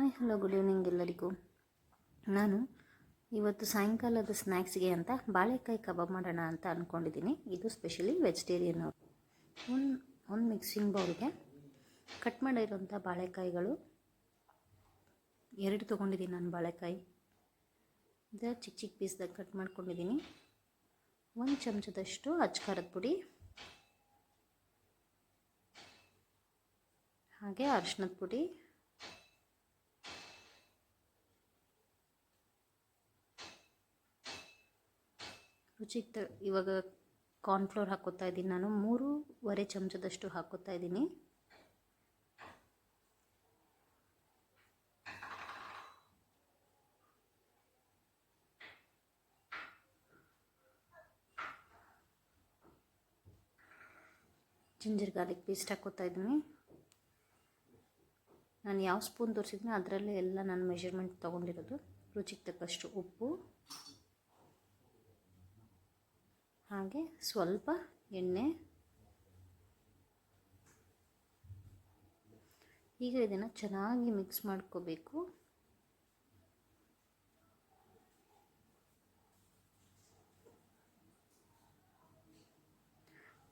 Hi hello good evening ಎಲ್ಲರಿಗೂ. ನಾನು ಇವತ್ತು ಸಾಯಂಕಾಲದ ಸ್ನ್ಯಾಕ್ಸ್ಗೆ ಅಂತ ಬಾಳೆಕಾಯಿ ಕಬಾಬ್ ಮಾಡೋಣ ಅಂತ ಅಂದ್ಕೊಂಡಿದ್ದೀನಿ ಇದು ಸ್ಪೆಷಲಿ ವೆಜಿಟೇರಿಯನ್ ಅವರು. ಒಂದು ಒಂದು ಮಿಕ್ಸಿಂಗ್ ಬೌಲ್ಗೆ ಕಟ್ ಮಾಡಿರೋಂಥ ಬಾಳೆಕಾಯಿಗಳು. ಎರಡು ತೊಗೊಂಡಿದ್ದೀನಿ ನಾನು ಬಾಳೆಕಾಯಿ. ಇದು ಚಿಕ್ಕ ಚಿಕ್ಕ ಪೀಸ್ದಾಗ ಕಟ್ ಮಾಡ್ಕೊಂಡಿದ್ದೀನಿ. ಒಂದು ಚಮಚದಷ್ಟು ಅಚ್ಕಾರದ ಪುಡಿ. ಹಾಗೆ ಅರಿಶಿನದ ಪುಡಿ. ರುಚಿಗೆ ತ ಇವಾಗ ಕಾರ್ನ್ಫ್ಲೋರ್ ಹಾಕೋತಾ ಇದ್ದೀನಿ ನಾನು. ಮೂರುವರೆ ಚಮಚದಷ್ಟು ಹಾಕೋತಾ ಇದ್ದೀನಿ. ಜಿಂಜರ್ ಗಾರ್ಲಿಕ್ ಪೇಸ್ಟ್ ಹಾಕೋತಾ ಇದ್ದೀನಿ. ನಾನು ಯಾವ ಸ್ಪೂನ್ ತೋರಿಸಿದ್ದೀನಿ ಅದರಲ್ಲೇ ಎಲ್ಲ ನಾನು ಮೆಷರ್ಮೆಂಟ್ ತೊಗೊಂಡಿರೋದು. ರುಚಿಗೆ ತಕ್ಕಷ್ಟು ಉಪ್ಪು. ಹಾಗೆ ಸ್ವಲ್ಪ ಎಣ್ಣೆ. ಈಗ ಇದನ್ನು ಚೆನ್ನಾಗಿ ಮಿಕ್ಸ್ ಮಾಡ್ಕೋಬೇಕು.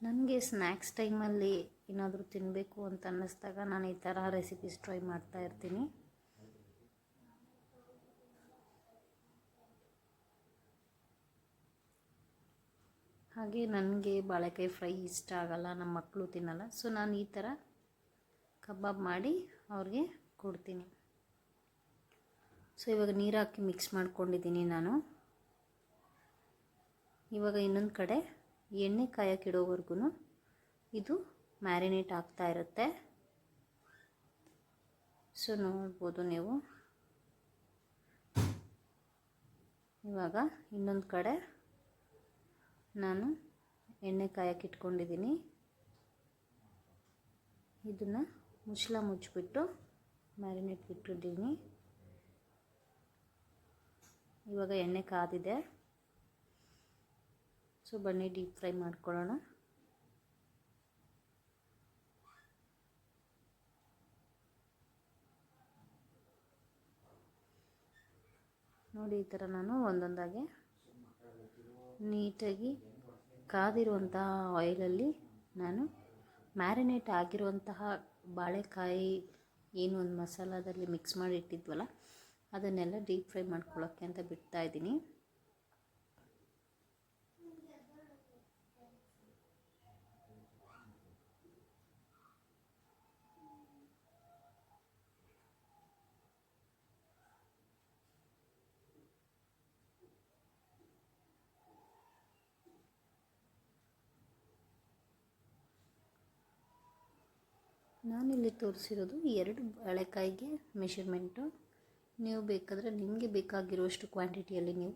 ನನಗೆ ಸ್ನ್ಯಾಕ್ಸ್ ಟೈಮಲ್ಲಿ ಏನಾದರೂ ತಿನ್ನಬೇಕು ಅಂತ ಅನ್ನಿಸ್ದಾಗ ನಾನು ಈ ಥರ ರೆಸಿಪೀಸ್ ಟ್ರೈ ಮಾಡ್ತಾ ಇರ್ತೀನಿ. ಹಾಗೆ ನನಗೆ ಬಾಳೆಕಾಯಿ ಫ್ರೈ ಇಷ್ಟ ಆಗಲ್ಲ ನಮ್ಮ ಮಕ್ಕಳು ತಿನ್ನಲ್ಲ. ಸೊ ನಾನು ಈ ಥರ ಕಬಾಬ್ ಮಾಡಿ ಅವ್ರಿಗೆ ಕೊಡ್ತೀನಿ. ಸೊ ಇವಾಗ ನೀರು ಹಾಕಿ ಮಿಕ್ಸ್ ಮಾಡ್ಕೊಂಡಿದ್ದೀನಿ ನಾನು. ಇವಾಗ ಇನ್ನೊಂದು ಕಡೆ ಎಣ್ಣೆ ಕಾಯಕ್ಕಿಡೋವರೆಗೂ ಇದು ಮ್ಯಾರಿನೇಟ್ ಆಗ್ತಾ ಇರುತ್ತೆ. ಸೊ ನೋಡ್ಬೋದು ನೀವು. ಇವಾಗ ಇನ್ನೊಂದು ಕಡೆ ನಾನು ಎಣ್ಣೆ ಕಾಯಕ್ಕೆ ಇಟ್ಕೊಂಡಿದ್ದೀನಿ. ಇದನ್ನು ಮುಚ್ಚಳ ಮುಚ್ಚಿಬಿಟ್ಟು ಮ್ಯಾರಿನೇಟ್ ಇಟ್ಟಿದ್ದೀನಿ ಇವಾಗ ಎಣ್ಣೆ ಕಾದಿದೆ. ಸೊ, ಬನ್ನಿ, ಡೀಪ್ ಫ್ರೈ ಮಾಡ್ಕೊಳ್ಳೋಣ. ನೋಡಿ, ಈ ಥರ ನಾನು ಒಂದೊಂದಾಗೆ ನೀಟಾಗಿ ಕಾದಿರುವಂತಹ ಆಯಿಲಲ್ಲಿ ನಾನು ಮ್ಯಾರಿನೇಟ್ ಆಗಿರುವಂತಹ ಬಾಳೆಕಾಯಿ, ಏನು ಒಂದು ಮಸಾಲದಲ್ಲಿ ಮಿಕ್ಸ್ ಮಾಡಿ ಇಟ್ಟಿದ್ವಲ್ಲ, ಅದನ್ನೆಲ್ಲ ಡೀಪ್ ಫ್ರೈ ಮಾಡ್ಕೊಳ್ಳೋಕ್ಕೆ ಅಂತ ಬಿಡ್ತಾ ನಾನಿಲ್ಲಿ ತೋರಿಸಿರೋದು ಎರಡು ಬಾಳೆಕಾಯಿಗೆ ಮೆಷರ್ಮೆಂಟು. ನೀವು ಬೇಕಾದರೆ ನಿಮಗೆ ಬೇಕಾಗಿರುವಷ್ಟು ಕ್ವಾಂಟಿಟಿಯಲ್ಲಿ ನೀವು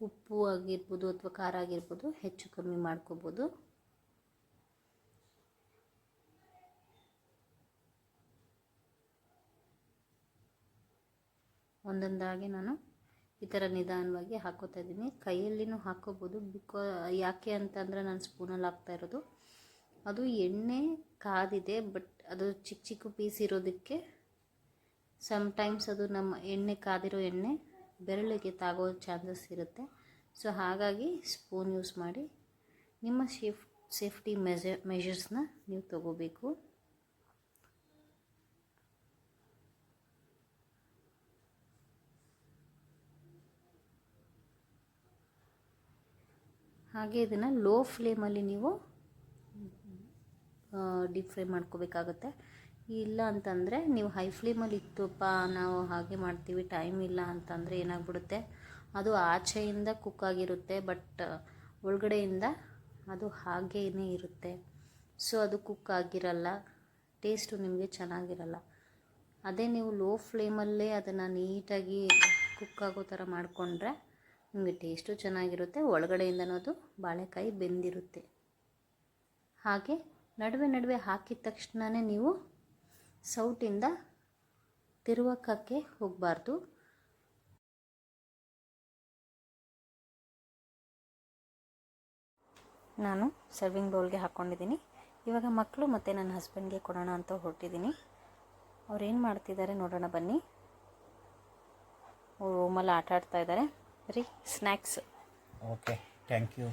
ಉಪ್ಪು ಆಗಿರ್ಬೋದು ಅಥವಾ ಖಾರ ಆಗಿರ್ಬೋದು ಹೆಚ್ಚು ಕಮ್ಮಿ ಮಾಡ್ಕೋಬೋದು. ಒಂದೊಂದಾಗಿ ನಾನು ಈ ಥರ ನಿಧಾನವಾಗಿ ಹಾಕೋತಾ ಇದ್ದೀನಿ. ಕೈಯಲ್ಲಿನೂ ಹಾಕೋಬೋದು ಬಿಕಾ ಯಾಕೆ ಅಂತಂದರೆ ನಾನು ಸ್ಪೂನಲ್ಲಿ ಹಾಕ್ತಾ ಇರೋದು. ಅದು ಎಣ್ಣೆ ಕಾದಿದೆ ಬಟ್ ಅದು ಚಿಕ್ಕ ಚಿಕ್ಕ ಪೀಸ್ ಇರೋದಕ್ಕೆ ಸಮ್ಟೈಮ್ಸ್ ಅದು ನಮ್ಮ ಎಣ್ಣೆ ಕಾದಿರೋ ಎಣ್ಣೆ ಬೆರಳಿಗೆ ತಾಗೋ ಚಾನ್ಸಸ್ ಇರುತ್ತೆ. ಸೊ ಹಾಗಾಗಿ ಸ್ಪೂನ್ ಯೂಸ್ ಮಾಡಿ ನಿಮ್ಮ ಸೇಫ್ ಸೇಫ್ಟಿ ಮೆಜ ಮೆಷರ್ಸ್ನ ನೀವು ತಗೋಬೇಕು. ಹಾಗೆ ಇದನ್ನು ಲೋ ಫ್ಲೇಮಲ್ಲಿ ನೀವು ಡೀಪ್ ಫ್ರೈ ಮಾಡ್ಕೋಬೇಕಾಗತ್ತೆ. ಇಲ್ಲ ಅಂತಂದರೆ ನೀವು ಹೈ ಫ್ಲೇಮಲ್ಲಿ ಇತ್ತುಪ್ಪ, ನಾವು ಹಾಗೆ ಮಾಡ್ತೀವಿ ಟೈಮ್ ಇಲ್ಲ ಅಂತಂದರೆ ಏನಾಗ್ಬಿಡುತ್ತೆ? ಅದು ಆಚೆಯಿಂದ ಕುಕ್ ಆಗಿರುತ್ತೆ ಬಟ್ ಒಳಗಡೆಯಿಂದ ಅದು ಹಾಗೇ ಇರುತ್ತೆ. ಸೊ ಅದು ಕುಕ್ ಆಗಿರಲ್ಲ ಟೇಸ್ಟು ನಿಮಗೆ ಚೆನ್ನಾಗಿರಲ್ಲ. ಅದೇ ನೀವು ಲೋ ಫ್ಲೇಮಲ್ಲೇ ಅದನ್ನು ನೀಟಾಗಿ ಕುಕ್ ಆಗೋ ಥರ ಮಾಡಿಕೊಂಡ್ರೆ ನಿಮಗೆ ಟೇಸ್ಟು ಚೆನ್ನಾಗಿರುತ್ತೆ. ಒಳಗಡೆಯಿಂದನೂ ಅದು ಬಾಳೆಕಾಯಿ ಬೆಂದಿರುತ್ತೆ. ಹಾಗೆ ನಡುವೆ ನಡುವೆ ಹಾಕಿದ ತಕ್ಷಣವೇ ನೀವು ಸೌಟಿಂದ ತಿರುವಕ್ಕಕ್ಕೆ ಹೋಗಬಾರ್ದು. ನಾನು ಸರ್ವಿಂಗ್ ಬೌಲ್ಗೆ ಹಾಕ್ಕೊಂಡಿದ್ದೀನಿ ಇವಾಗ ಮಕ್ಕಳು ಮತ್ತು ನನ್ನ ಹಸ್ಬೆಂಡ್ಗೆ ಕೊಡೋಣ ಅಂತ ಹೊರಟಿದ್ದೀನಿ. ಅವ್ರೇನು ಮಾಡ್ತಿದ್ದಾರೆ ನೋಡೋಣ ಬನ್ನಿ. ರೂಮಲ್ಲಿ ಆಟ ಆಡ್ತಾ ಇದ್ದಾರೆ. ರೀ ಸ್ನ್ಯಾಕ್ಸ್ ಓಕೆ ಥ್ಯಾಂಕ್ ಯು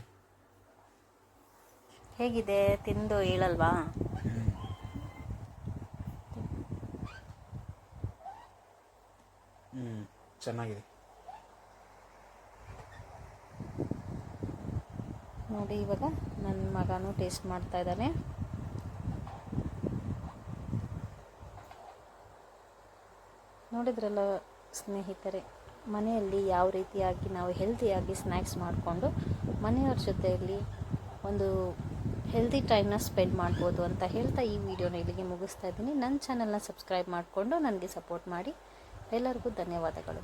ಹೇಗಿದೆ? ತಿಂದು ಹೇಳಲ್ವಾ? ಹ್ಞೂ ಚೆನ್ನಾಗಿದೆ. ನೋಡಿ ಇವಾಗ ನನ್ನ ಮಗನೂ ಟೇಸ್ಟ್ ಮಾಡ್ತಾ ಇದ್ದಾನೆ. ನೋಡಿದ್ರಲ್ಲ ಸ್ನೇಹಿತರೆ ಮನೆಯಲ್ಲಿ ಯಾವ ರೀತಿಯಾಗಿ ನಾವು ಹೆಲ್ತಿಯಾಗಿ ಸ್ನ್ಯಾಕ್ಸ್ ಮಾಡಿಕೊಂಡು ಮನೆಯವ್ರ ಜೊತೆಯಲ್ಲಿ ಒಂದು ಹೆಲ್ದಿ ಟೈಮ್ನ ಸ್ಪೆಂಡ್ ಮಾಡ್ಬೋದು ಅಂತ ಹೇಳ್ತಾ ಈ ವಿಡಿಯೋನ ಇಲ್ಲಿಗೆ ಮುಗಿಸ್ತಾ ಇದ್ದೀನಿ. ನನ್ನ ಚಾನಲ್ನ ಸಬ್ಸ್ಕ್ರೈಬ್ ಮಾಡಿಕೊಂಡು ನನಗೆ ಸಪೋರ್ಟ್ ಮಾಡಿ. ಎಲ್ಲರಿಗೂ ಧನ್ಯವಾದಗಳು.